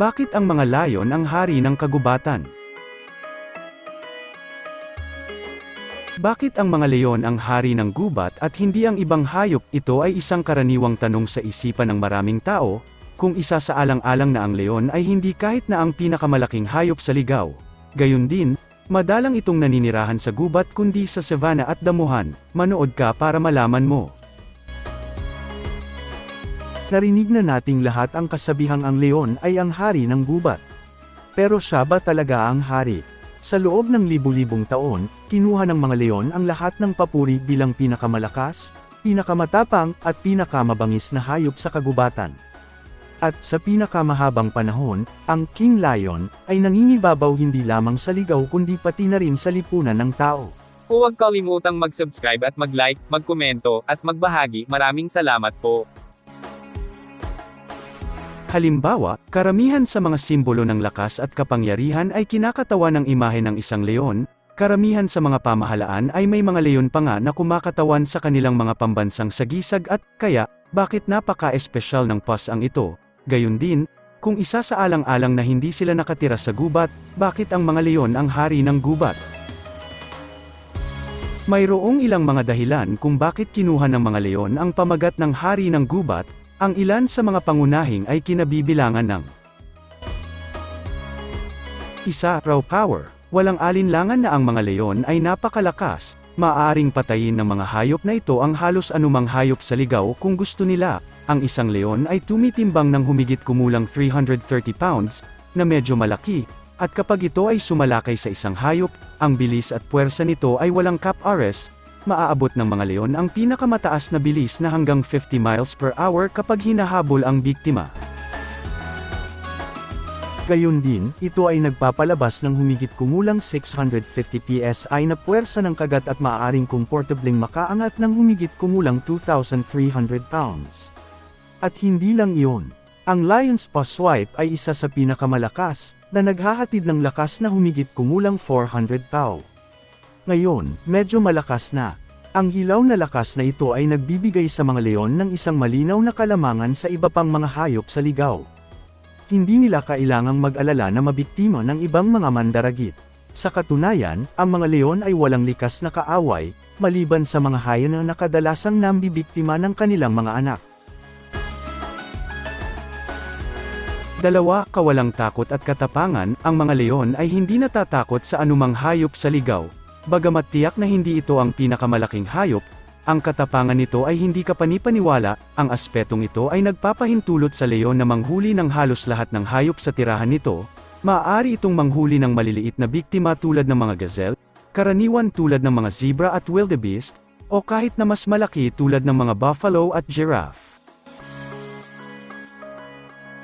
Bakit ang mga layon ang hari ng kagubatan? Bakit ang mga leon ang hari ng gubat at hindi ang ibang hayop? Ito ay isang karaniwang tanong sa isipan ng maraming tao, kung isa sa alang-alang na ang leon ay hindi kahit na ang pinakamalaking hayop sa ligaw. Gayun din, madalang itong naninirahan sa gubat kundi sa savanna at damuhan. Manood ka para malaman mo. Narinig na nating lahat ang kasabihang ang leon ay ang hari ng gubat. Pero siya ba talaga ang hari? Sa loob ng libu-libong taon, kinuha ng mga leon ang lahat ng papuri bilang pinakamalakas, pinakamatapang, at pinakamabangis na hayop sa kagubatan. At sa pinakamahabang panahon, ang King Lion ay nangingibabaw hindi lamang sa ligaw kundi pati na rin sa lipunan ng tao. Huwag kalimutang mag-subscribe at mag-like, magkomento, at magbahagi. Maraming salamat po. Halimbawa, karamihan sa mga simbolo ng lakas at kapangyarihan ay kinakatawan ng imahe ng isang leon, karamihan sa mga pamahalaan ay may mga leon pa nga na kumakatawan sa kanilang mga pambansang sagisag at, kaya, bakit napaka-espesyal ng pas ang ito? Gayun din, kung isa sa alang-alang na hindi sila nakatira sa gubat, bakit ang mga leon ang hari ng gubat? Mayroong ilang mga dahilan kung bakit kinuha ng mga leon ang pamagat ng hari ng gubat, ang ilan sa mga pangunahing ay kinabibilangan ng Isa, raw power. Walang alinlangan na ang mga leon ay napakalakas, maaaring patayin ng mga hayop na ito ang halos anumang hayop sa ligaw kung gusto nila. Ang isang leon ay tumitimbang ng humigit kumulang 330 pounds, na medyo malaki, at kapag ito ay sumalakay sa isang hayop, ang bilis at puwersa nito ay walang cap arrest, maaabot ng mga leon ang pinakamataas na bilis na hanggang 50 miles per hour kapag hinahabol ang biktima. Gayun din, ito ay nagpapalabas ng humigit kumulang 650 PSI na puwersa ng kagat at maaaring komportabling makaangat ng humigit kumulang 2,300 pounds. At hindi lang iyon. Ang Lion's Paw Swipe ay isa sa pinakamalakas, na naghahatid ng lakas na humigit kumulang 400 pow. Ngayon, medyo malakas na. Ang hilaw na lakas na ito ay nagbibigay sa mga leon ng isang malinaw na kalamangan sa iba pang mga hayop sa ligaw. Hindi nila kailangang mag-alala na mabiktima ng ibang mga mandaragit. Sa katunayan, ang mga leon ay walang likas na kaaway, maliban sa mga hayon na nakadalasang nambibiktima ng kanilang mga anak. Dalawa, kawalang takot at katapangan, ang mga leon ay hindi natatakot sa anumang hayop sa ligaw. Bagamat tiyak na hindi ito ang pinakamalaking hayop, ang katapangan nito ay hindi kapanipaniwala, ang aspetong ito ay nagpapahintulot sa leon na manghuli ng halos lahat ng hayop sa tirahan nito, maaari itong manghuli ng maliliit na biktima tulad ng mga gazelle, karaniwan tulad ng mga zebra at wildebeest, o kahit na mas malaki tulad ng mga buffalo at giraffe.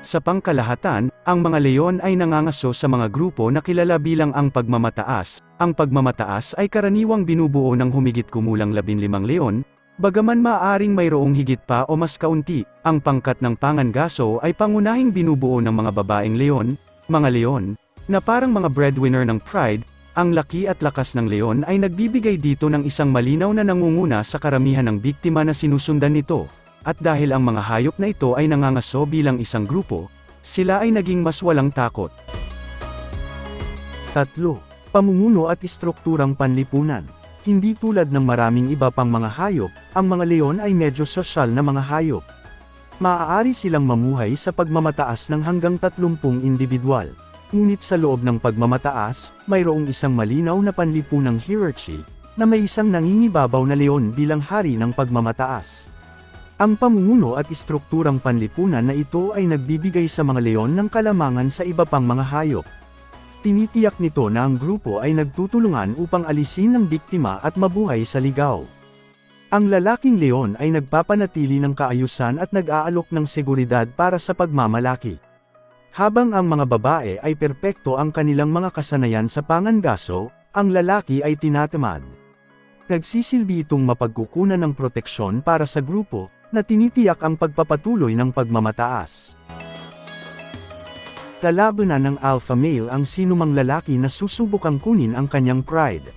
Sa pangkalahatan, ang mga leon ay nangangaso sa mga grupo na kilala bilang ang pagmamataas. Ang pagmamataas ay karaniwang binubuo ng humigit kumulang 15 leon, bagaman maaaring mayroong higit pa o mas kaunti. Ang pangkat ng pangangaso ay pangunahing binubuo ng mga babaeng leon, mga leon, na parang mga breadwinner ng pride, ang laki at lakas ng leon ay nagbibigay dito ng isang malinaw na nangunguna sa karamihan ng biktima na sinusundan nito. At dahil ang mga hayop na ito ay nangangaso bilang isang grupo, sila ay naging mas walang takot. Tatlo, pamumuno at istrukturang panlipunan. Hindi tulad ng maraming iba pang mga hayop, ang mga leon ay medyo sosyal na mga hayop. Maaari silang mamuhay sa pagmamataas ng hanggang 30 individual. Ngunit sa loob ng pagmamataas, mayroong isang malinaw na panlipunang hierarchy, na may isang nangingibabaw na leon bilang hari ng pagmamataas. Ang pamumuno at istrukturang panlipunan na ito ay nagbibigay sa mga leon ng kalamangan sa iba pang mga hayop. Tinitiyak nito na ang grupo ay nagtutulungan upang alisin ang biktima at mabuhay sa ligaw. Ang lalaking leon ay nagpapanatili ng kaayusan at nag-aalok ng seguridad para sa pagmamalaki. Habang ang mga babae ay perpekto ang kanilang mga kasanayan sa pangangaso, ang lalaki ay tinatamad. Nagsisilbi itong mapagkukunan ng proteksyon para sa grupo, na tinitiyak ang pagpapatuloy ng pagmamataas. Kalabanan ng alpha male ang sinumang lalaki na susubukang kunin ang kanyang pride.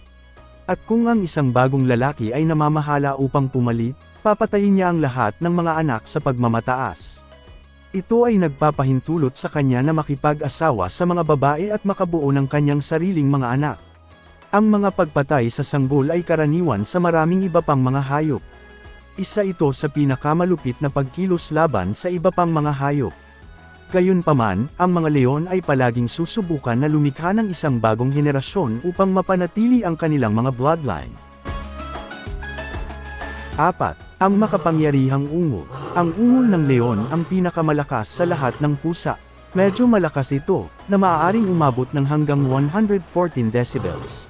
At kung ang isang bagong lalaki ay namamahala upang pumalit, papatayin niya ang lahat ng mga anak sa pagmamataas. Ito ay nagpapahintulot sa kanya na makipag-asawa sa mga babae at makabuo ng kanyang sariling mga anak. Ang mga pagpatay sa sanggol ay karaniwan sa maraming iba pang mga hayop. Isa ito sa pinakamalupit na pagkilos laban sa iba pang mga hayop. Gayunpaman, ang mga leon ay palaging susubukan na lumikha ng isang bagong henerasyon upang mapanatili ang kanilang mga bloodline. 4. Ang makapangyarihang ungol. Ang ungol ng leon ang pinakamalakas sa lahat ng pusa. Medyo malakas ito, na maaaring umabot ng hanggang 114 decibels.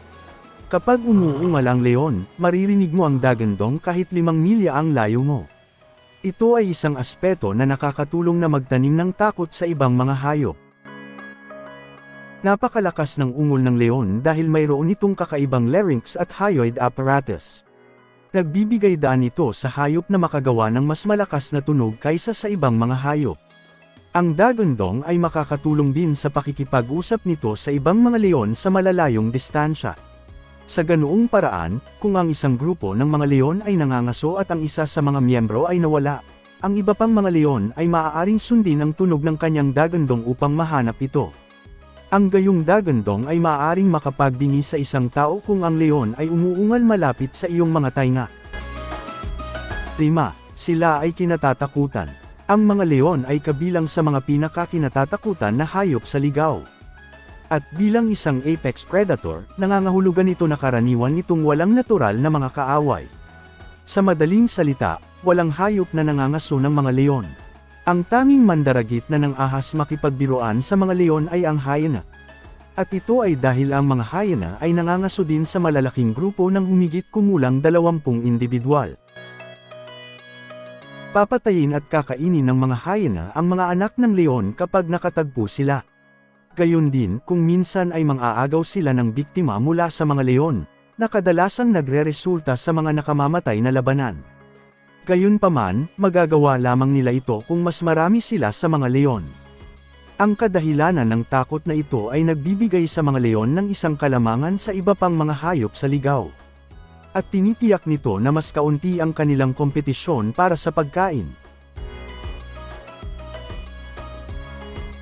Kapag umuungal ang leon, maririnig mo ang dagandong kahit limang milya ang layo mo. Ito ay isang aspeto na nakakatulong na magtanim ng takot sa ibang mga hayop. Napakalakas ng ungol ng leon dahil mayroon itong kakaibang larynx at hyoid apparatus. Nagbibigay daan ito sa hayop na makagawa ng mas malakas na tunog kaysa sa ibang mga hayop. Ang dagandong ay makakatulong din sa pakikipag-usap nito sa ibang mga leon sa malalayong distansya. Sa ganoong paraan, kung ang isang grupo ng mga leon ay nangangaso at ang isa sa mga miyembro ay nawala, ang iba pang mga leon ay maaaring sundin ang tunog ng kanyang dagandong upang mahanap ito. Ang gayong dagandong ay maaaring makapagbingi sa isang tao kung ang leon ay umuungal malapit sa iyong mga tainga. 5. Sila ay kinatatakutan. Ang mga leon ay kabilang sa mga pinakakinatatakutan na hayop sa ligaw. At bilang isang apex predator, nangangahulugan ito na karaniwan nitong walang natural na mga kaaway. Sa madaling salita, walang hayop na nangangaso ng mga leon. Ang tanging mandaragit na ng ahas makipagbiruan sa mga leon ay ang hyena. At ito ay dahil ang mga hyena ay nangangaso din sa malalaking grupo ng humigit kumulang 20 individual. Papatayin at kakainin ng mga hyena ang mga anak ng leon kapag nakatagpo sila. Gayon din kung minsan ay mang-aagaw sila ng biktima mula sa mga leon, na kadalasang nagre-resulta sa mga nakamamatay na labanan. Gayunpaman, magagawa lamang nila ito kung mas marami sila sa mga leon. Ang kadahilanan ng takot na ito ay nagbibigay sa mga leon ng isang kalamangan sa iba pang mga hayop sa ligaw. At tinitiyak nito na mas kaunti ang kanilang kompetisyon para sa pagkain.